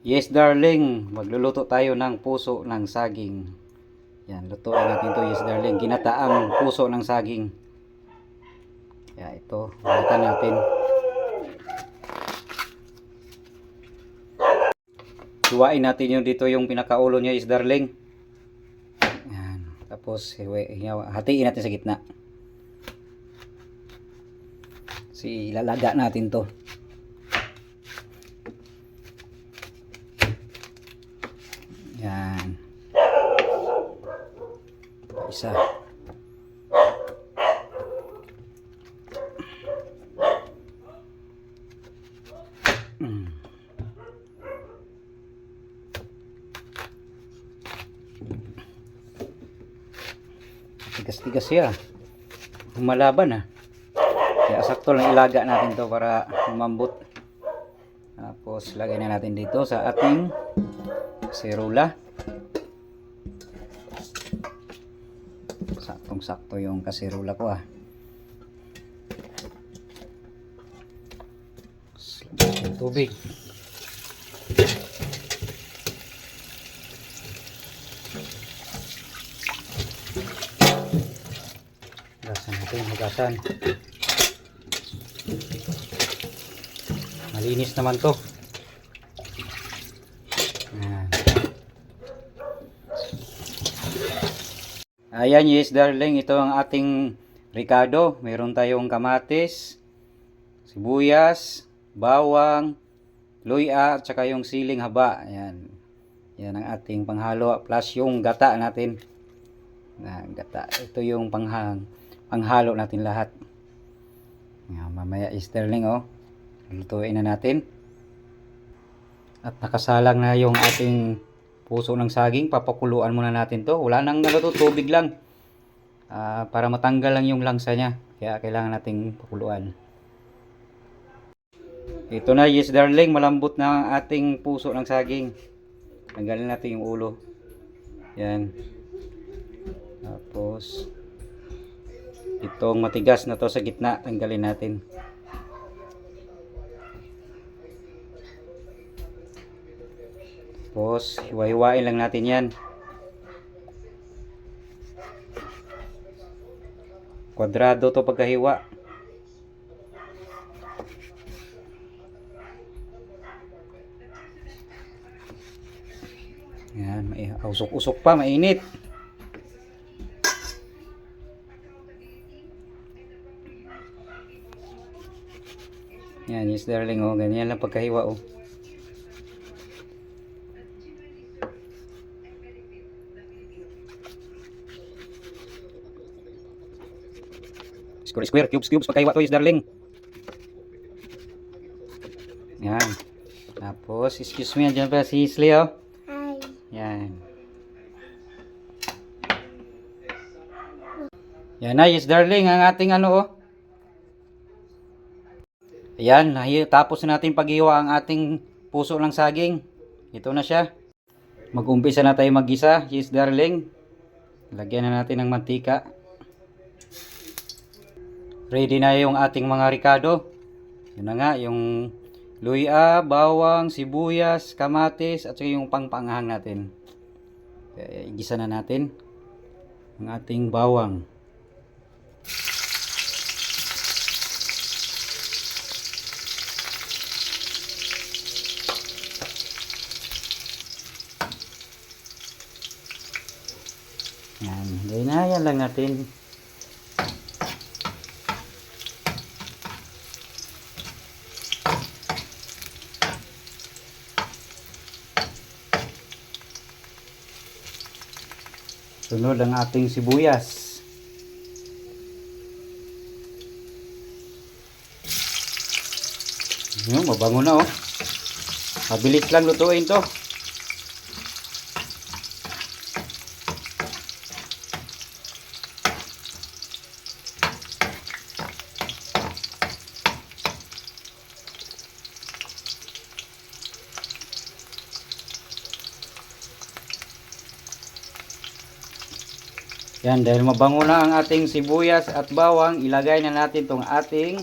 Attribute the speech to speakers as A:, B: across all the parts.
A: Yes darling, magluluto tayo ng puso ng saging. Yan, lutuin natin to yes darling. Ginataang puso ng saging. Kaya ito, balatan natin. Hiwain natin yung dito yung pinakaulo niya is darling. Yan. Tapos hatiin natin sa gitna. Si ilalaga natin to. Yan. Isa. Mm. Tigas-tigas siya. Humalaban ah. Kaya sakto lang ilaga natin to para umambot. Tapos lagay na natin dito sa ating serula. Saktong sakto yung kaserula ko ah. Tubig. Hugasan natin, hugasan. Malinis naman to. Ayan. Ayan, yes darling, ito ang ating Ricardo. Meron tayong kamatis, sibuyas, bawang, luya, at saka yung siling haba. Ayan. Yan ang ating panghalo plus yung gata natin. Na gata. Ito yung panghang panghalo natin lahat. Ayan, mamaya is darling oh. Lutuin na natin. At nakasalang na yung ating puso ng saging. Papakuluan muna natin to. Wala nang naluto, tubig lang. Ah, para matanggal lang yung langsa niya. Kaya kailangan nating pakuluan. Ito na, yes darling. Malambot na ang ating puso ng saging. Tanggalin natin yung ulo. Yan. Tapos, itong matigas na to sa gitna, tanggalin natin. Tapos, hiwa-hiwain lang natin yan. Kwadrado to pagkahiwa. Yan, may usok-usok pa, mainit. Yan, yes darling, oh, ganyan lang pagkahiwa, oh. Square, square, cubes, cubes, pagkahiwa to, yes darling. Yan. Tapos, excuse me, andyan pa si Isli, oh.
B: Hi.
A: Yan. Yan na, yes darling, ang ating ano oh. Ayan, tapos na natin paghiwa ang ating puso ng saging. Ito na siya. Mag-umpisa na tayo mag-isa, yes darling. Lagyan na natin ng mantika. Ready na yung ating mga ricado. Yun na nga, yung luya, bawang, sibuyas, kamatis, at saka yung pangpanghang natin. Kaya igisa na natin ang ating bawang. Yan, ginayan lang natin. Sunod ang ating sibuyas. Yun, mabango na oh. Mabilis lang lutuin to. Yan, dahil mabango na ang ating sibuyas at bawang, ilagay na natin tong ating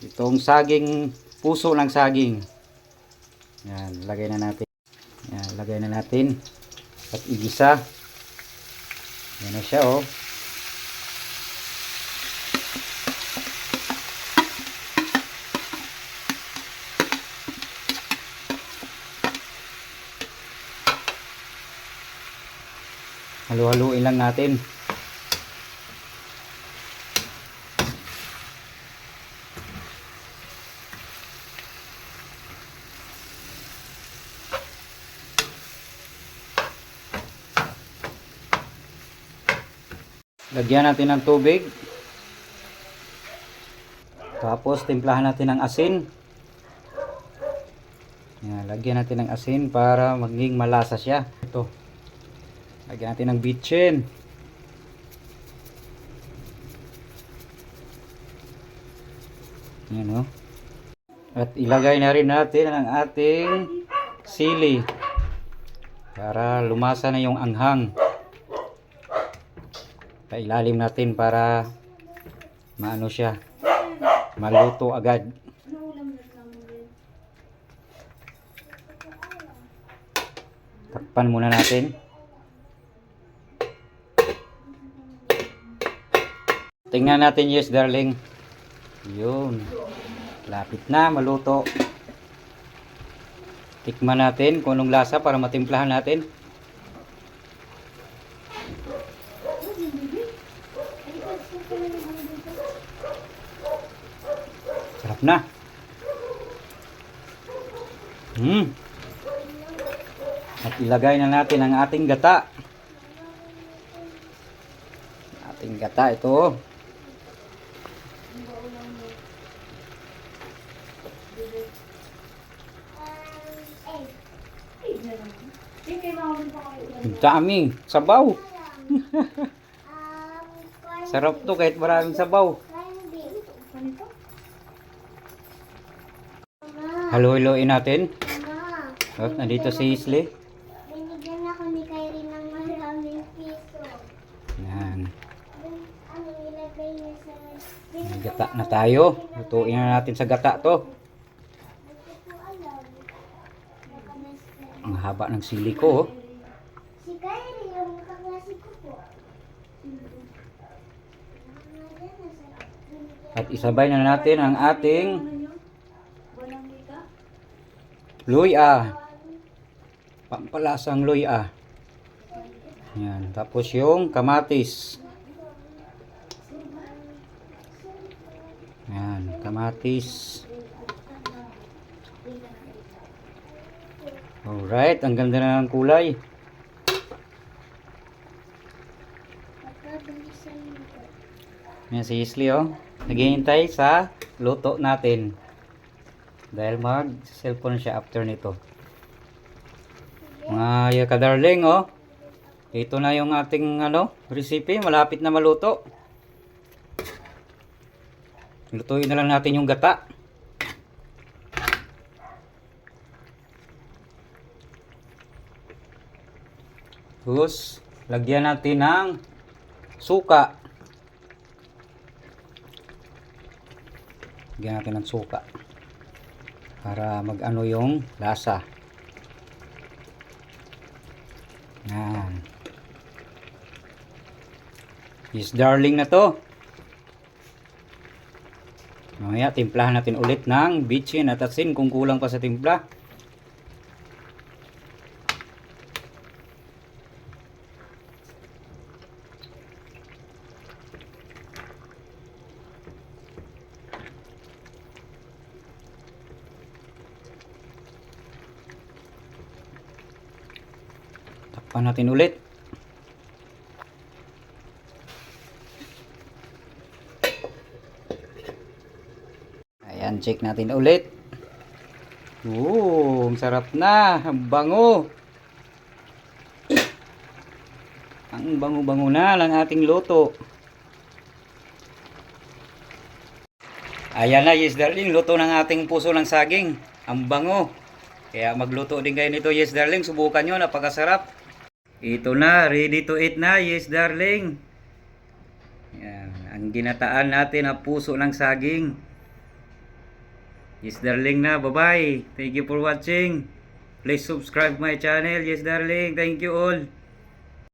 A: itong saging, puso ng saging. Yan, lagay na natin. Yan, lagay na natin. At igisa. Yan na siya oh. Halu-haluin lang natin. Lagyan natin ng tubig. Tapos timplahan natin ng asin. Yan, lagyan natin ng asin para maging malasa siya. Ito. Lagyan natin ng bitchin. Yan o. At ilagay na rin natin ang ating sili. Para lumasa na yung anghang. Pailalim natin para maano siya. Maluto agad. Takpan muna natin. Tingnan natin, yes darling. Yun. Lapit na, maluto. Tikman natin kung anong lasa para matimplahan natin. Sarap na. Hmm. At ilagay na natin ang ating gata. Ating gata ito. Ang dami. Sabaw. Sarap to kahit maraming sabaw. Halo-haloin natin. Oh, nandito si Isli.
B: Binigyan ako ni Kyrie ng maraming piso.
A: Yan.
B: Ano niya sa...
A: Gata na tayo. Lutuin na natin sa gata to. Ang haba ng sili ko. oh.
B: Kyrie, yung po.
A: At isabay na natin ang ating luya. Pampalasang luya. Yan. Tapos yung kamatis. Yan. Kamatis. Alright. Ang ganda na ng kulay. Yan si Isli oh. Naghihintay sa luto natin. Dahil mag cellphone siya after nito. Mga kadarling oh. Ito na yung ating ano, recipe. Malapit na maluto. Lutuin na lang natin yung gata. Tapos, lagyan natin ng suka. Lagyan natin ng suka. Para mag-ano yung lasa. Yan. Is darling na to. Mamaya, timplahan natin ulit ng bitchin at asin kung kulang pa sa timpla. Takpan natin ulit. Ayan, check natin ulit. Oo, ang sarap na. Ang bango. Ang bango-bango na lang ating luto. Ayan na, yes darling. Luto ng ating puso ng saging. Ang bango. Kaya magluto din kayo nito, yes darling. Subukan nyo, napakasarap. Ito na, ready to eat na, yes darling. Yan, ang ginataan natin na puso ng saging. Yes darling na, bye bye. Thank you for watching. Please subscribe my channel. Yes, darling. Thank you all.